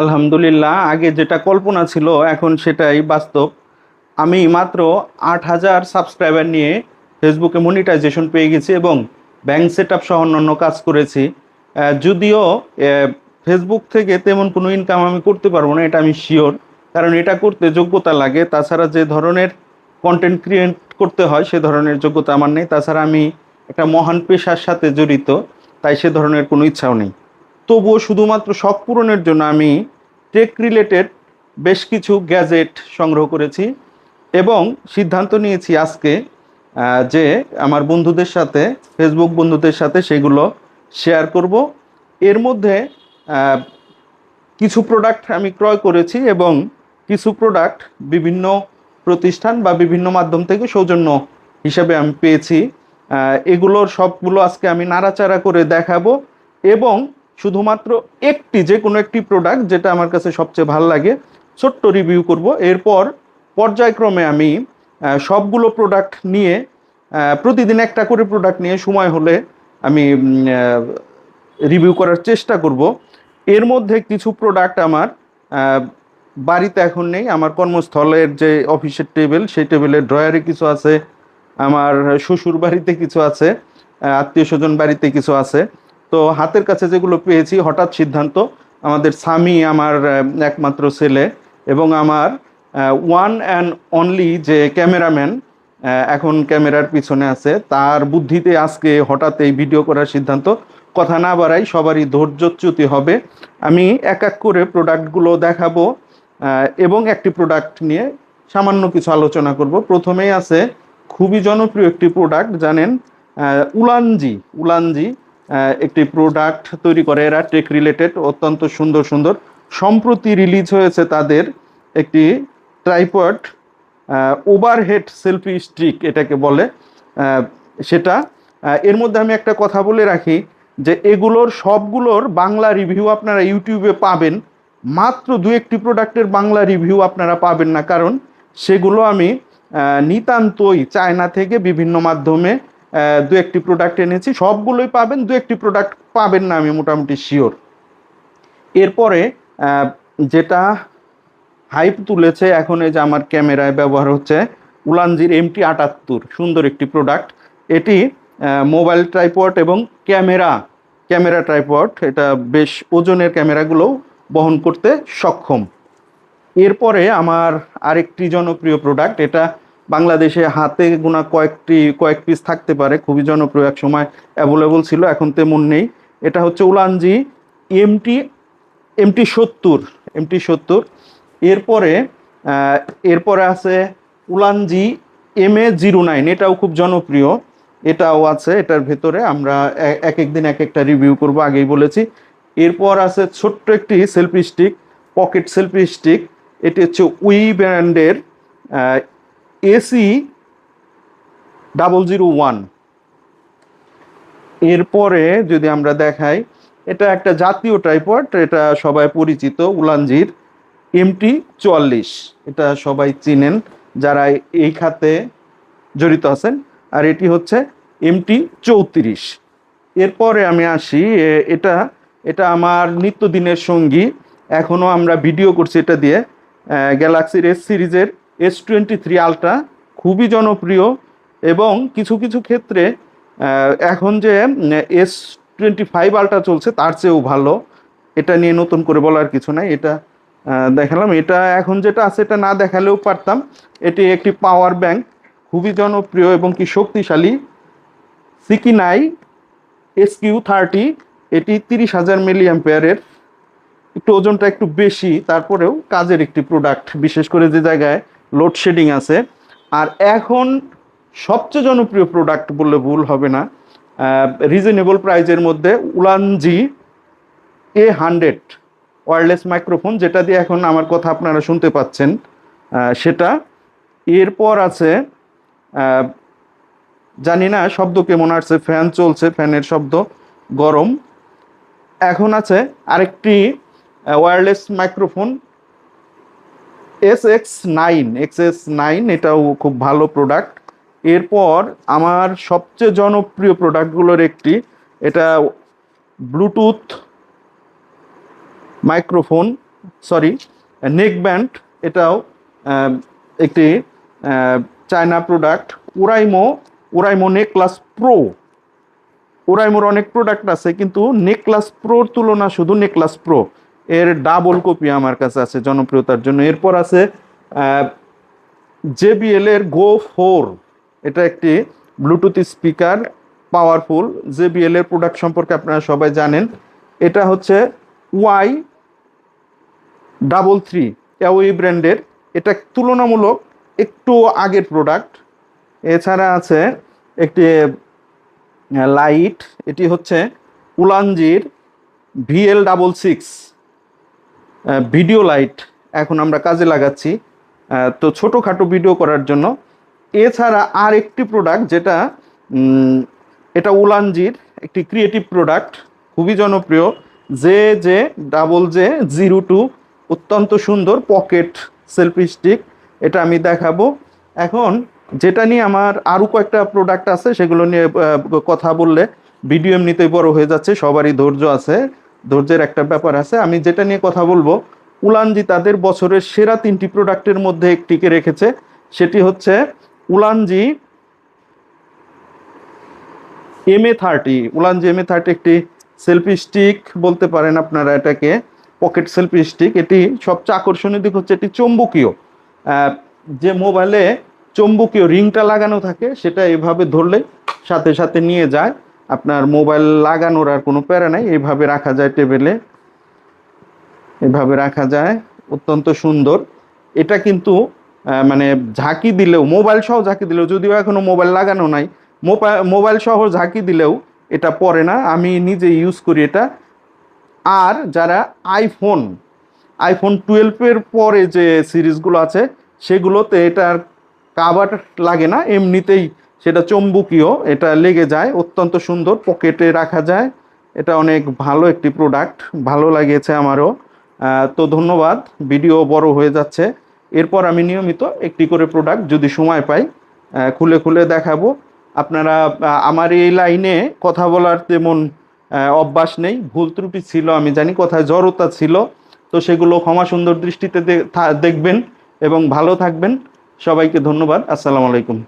আলহামদুলিল্লাহ, আগে যেটা কল্পনা ছিল, এখন সেটাই বাস্তব। আমি মাত্র আট হাজার সাবস্ক্রাইবার নিয়ে ফেসবুকে মনিটাইজেশন পেয়ে গেছি এবং ব্যাংক সেট আপ সহ অন্যান্য কাজ করেছি। যদিও ফেসবুক থেকে তেমন কোনো ইনকাম আমি করতে পারব না, এটা আমি শিওর কারণ এটা করতে যোগ্যতা লাগে। তাছাড়া যে ধরনের কন্টেন্ট ক্রিয়েট করতে হয়, সে ধরনের যোগ্যতা আমার নেই। তাছাড়া আমি একটা মহান পেশার সাথে জড়িত, তাই সে ধরনের কোনো ইচ্ছাও নেই। তবুও শুধুমাত্র শখ পূরণের জন্য আমি টেক রিলেটেড বেশ কিছু গ্যাজেট সংগ্রহ করেছি এবং সিদ্ধান্ত নিয়েছি আজকে যে আমার বন্ধুদের সাথে ফেসবুক বন্ধুদের সাথে সেগুলো শেয়ার করব। এর মধ্যে কিছু প্রোডাক্ট আমি ক্রয় করেছি এবং কিছু প্রোডাক্ট বিভিন্ন প্রতিষ্ঠান বা বিভিন্ন মাধ্যম থেকে সৌজন্য হিসাবে আমি পেয়েছি। এগুলোর সবগুলো আজকে আমি নাড়াচাড়া করে দেখাবো এবং শুধুমাত্র একটি, যে কোনো একটি প্রোডাক্ট যেটা আমার কাছে সবচেয়ে ভালো লাগে, ছোট্ট রিভিউ করব। এরপর পর্যায়ক্রমে আমি সবগুলো প্রোডাক্ট নিয়ে প্রতিদিন একটা করে প্রোডাক্ট নিয়ে সময় হলে আমি রিভিউ করার চেষ্টা করব। এর মধ্যে কিছু প্রোডাক্ট আমার বাড়িতে এখন নেই। আমার কর্মস্থলের যে অফিসের টেবিল সেই টেবিলের ড্রয়ারে কিছু আছে। আমার শ্বশুর বাড়িতে কিছু আছে আত্মীয় স্বজন বাড়িতে কিছু আছে। তো হাতের কাছে যেগুলো পেয়েছি, হঠাৎ সিদ্ধান্ত, আমাদের স্বামী আমার একমাত্র ছেলে এবং আমার ওয়ান অ্যান্ড অনলি যে ক্যামেরাম্যান এখন ক্যামেরার পিছনে আছে, তার বুদ্ধিতে আজকে হঠাৎ এই ভিডিও করার সিদ্ধান্ত। কথা না বাড়াই সবারই ধৈর্যচ্যুতি হবে। আমি এক এক করে প্রোডাক্টগুলো দেখাবো এবং একটি প্রোডাক্ট নিয়ে সামান্য কিছু আলোচনা করব। প্রথমেই আছে খুবই জনপ্রিয় একটি প্রোডাক্ট জানেন উলানজি। উলানজি একটি প্রোডাক্ট তৈরি করে। এরা টেক রিলেটেড অত্যন্ত সুন্দর সুন্দর। সম্প্রতি রিলিজ হয়েছে তাদের একটি ট্রাইপড ওভারহেড সেলফি স্টিক এটাকে বলে। সেটা এর মধ্যে আমি একটা কথা বলে রাখি যে এগুলোর সবগুলোর বাংলা রিভিউ আপনারা ইউটিউবে পাবেন। মাত্র দু একটি প্রোডাক্টের বাংলা রিভিউ আপনারা পাবেন না। কারণ সেগুলো আমি নিতান্তই চায়না থেকে বিভিন্ন মাধ্যমে দু একটি প্রোডাক্ট এনেছি। সবগুলোই পাবেন, দু একটি প্রোডাক্ট পাবেন না আমি মোটামুটি শিওর এরপরে যেটা হাইপ তুলেছে এখন এই যে আমার ক্যামেরায় ব্যবহার হচ্ছে, উলানজির এমটি আটাত্তর, সুন্দর একটি প্রোডাক্ট এটি মোবাইল ট্রাইপড এবং ক্যামেরা ক্যামেরা ট্রাইপড এটা বেশ ওজনের ক্যামেরাগুলোও বহন করতে সক্ষম। এরপরে আমার আরেকটি জনপ্রিয় প্রোডাক্ট এটা বাংলাদেশে হাতে গোনা কয়েকটি, কয়েক পিস থাকতে পারে, খুবই জনপ্রিয় এক সময় অ্যাভেলেবল ছিল, এখন তেমন নেই। এটা হচ্ছে উলানজি এমটি এমটি সত্তর এমটি সত্তর। এরপরে এরপরে আছে Ulanzi M A zero nine এটাও খুব জনপ্রিয়। এটাও আছে, এটার ভেতরে আমরা এক এক দিন এক একটা রিভিউ করব, আগেই বলেছি। এরপর আছে ছোট্ট একটি selfie stick pocket selfie stick এটি হচ্ছে উই ব্র্যান্ডের এসি ডাবল জিরো ওয়ান এরপরে যদি আমরা দেখাই, এটা একটা জাতীয় ট্রাইপড এটা সবাই পরিচিত, উলানজির এমটি চুয়াল্লিশ। এটা সবাই চিনেন, যারা এই খাতে জড়িত আছেন। আর এটি হচ্ছে এমটি চৌত্রিশ। এরপরে আমি আসি এটা এটা আমার নিত্যদিনের সঙ্গী। এখনও আমরা ভিডিও করছি এটা দিয়ে গ্যালাক্সির এস সিরিজের এস টোয়েন্টি থ্রি আলট্রা খুবই জনপ্রিয় এবং কিছু কিছু ক্ষেত্রে এখন যে এস টোয়েন্টি ফাইভ আলট্রা চলছে তার চেয়েও ভালো। এটা নিয়ে নতুন করে বলার কিছু নাই। এটা দেখালাম। এটা এখন যেটা আছে এটা না দেখালেও পারতাম। এটি একটি পাওয়ার ব্যাংক খুবই জনপ্রিয় এবং কি শক্তিশালী। সিকি নাই এসকিউ থার্টি এটি তিরিশ হাজার মিলি অ্যাম্পেয়ারের একটু ওজনটা একটু বেশি, তারপরেও কাজের একটি প্রোডাক্ট বিশেষ করে যে জায়গায় লোডশেডিং আছে। আর এখন সবচেয়ে জনপ্রিয় প্রোডাক্ট বললে ভুল হবে না রিজনেবল প্রাইজের মধ্যে Ulanzi A hundred wireless microphone যেটা দিয়ে এখন আমার কথা আপনারা শুনতে পাচ্ছেন সেটা। এরপর আছে জানি না শব্দ কেমন আসছে ফ্যান চলছে, ফ্যানের শব্দ, গরম। এখন আছে আরেকটি wireless microphone S X nine X S nine এটাও খুব ভালো প্রোডাক্ট এরপর আমার সবচেয়ে জনপ্রিয় প্রোডাক্টগুলোর একটি, এটা Bluetooth microphone sorry neck band এটাও একটি China product Oraimo Oraimo necklace pro ওরাইমোর অনেক প্রোডাক্ট আছে, কিন্তু নেকলাস প্রোর তুলনা শুধু নেকলাস প্রো এর ডাবল কপি আমার কাছে আছে জনপ্রিয়তার জন্য। এরপর আছে জেবিএল এর গো ফোর এটা একটি ব্লুটুথ স্পিকার পাওয়ারফুল জেবিএল এর প্রোডাক্ট সম্পর্কে আপনারা সবাই জানেন। এটা হচ্ছে ওয়াই ডাবল থ্রি ওই ব্র্যান্ডের এটা তুলনামূলক একটু আগের প্রোডাক্ট এছাড়া আছে একটি লাইট এটি হচ্ছে উলানজির VL double six video light এখন আমরা কাজে লাগাচ্ছি। তো ছোটোখাটো ভিডিও করার জন্য। এছাড়া আর একটি প্রোডাক্ট যেটা এটা উলানজির একটি ক্রিয়েটিভ প্রোডাক্ট খুবই জনপ্রিয়। J J double J zero two অত্যন্ত সুন্দর পকেট সেলফি স্টিক এটা আমি দেখাবো। এখন যেটা নিয়ে আমার আরও কয়েকটা প্রোডাক্ট আছে, সেগুলো নিয়ে কথা বললে ভিডিও এমনিতেই বড় হয়ে যাচ্ছে, সবারই ধৈর্য আছে। ধৈর্যের একটা ব্যাপার আছে। আমি যেটা নিয়ে কথা বলব, উলানজি তাদের বছরের সেরা তিনটি প্রোডাক্টের মধ্যে একটিকে রেখেছে। সেটি হচ্ছে Ulanzi M A thirty Ulanzi M A thirty একটি সেলফি স্টিক বলতে পারেন আপনারা এটাকে পকেট সেলফি স্টিক এটি সবচেয়ে আকর্ষণীয় দিক হচ্ছে এটি চৌম্বকীয়। যে মোবাইলে চৌম্বকীয় রিংটা লাগানো থাকে, সেটা এভাবে ধরলে সাথে সাথে নিয়ে যায়। আপনার মোবাইল লাগানোর আর কোনো প্যারা নাই। এইভাবে রাখা যায় টেবিলে। এভাবে রাখা যায়। অত্যন্ত সুন্দর। এটা কিন্তু মানে ঝাঁকি দিলেও, মোবাইল সহ ঝাঁকি দিলেও, যদিও এখনও মোবাইল লাগানো নাই মোবাইল সহ ঝাঁকি দিলেও এটা পড়ে না। আমি নিজে ইউজ করি এটা। আর যারা আইফোন আইফোন টুয়েলভের পরে যে সিরিজগুলো আছে, সেগুলোতে এটার কাভার লাগে না। এমনিতেই সেটা চম্বুকীয়, এটা লেগে যায়, অত্যন্ত সুন্দর, পকেটে রাখা যায়। এটা অনেক ভালো একটি প্রোডাক্ট ভালো লাগিয়েছে আমারও। তো ধন্যবাদ, ভিডিও বড় হয়ে যাচ্ছে। এরপর আমি নিয়মিত একটি করে প্রোডাক্ট যদি সময় পাই খুলে খুলে দেখাবো। আপনারা আমার এই লাইনে কথা বলার তেমন অভ্যাস নেই। ভুল ত্রুটি ছিল, আমি জানি কোথায় জড়তা ছিল। তো সেগুলো ক্ষমা সুন্দর দৃষ্টিতে দেখবেন এবং ভালো থাকবেন। সবাইকে ধন্যবাদ। আসসালামু আলাইকুম।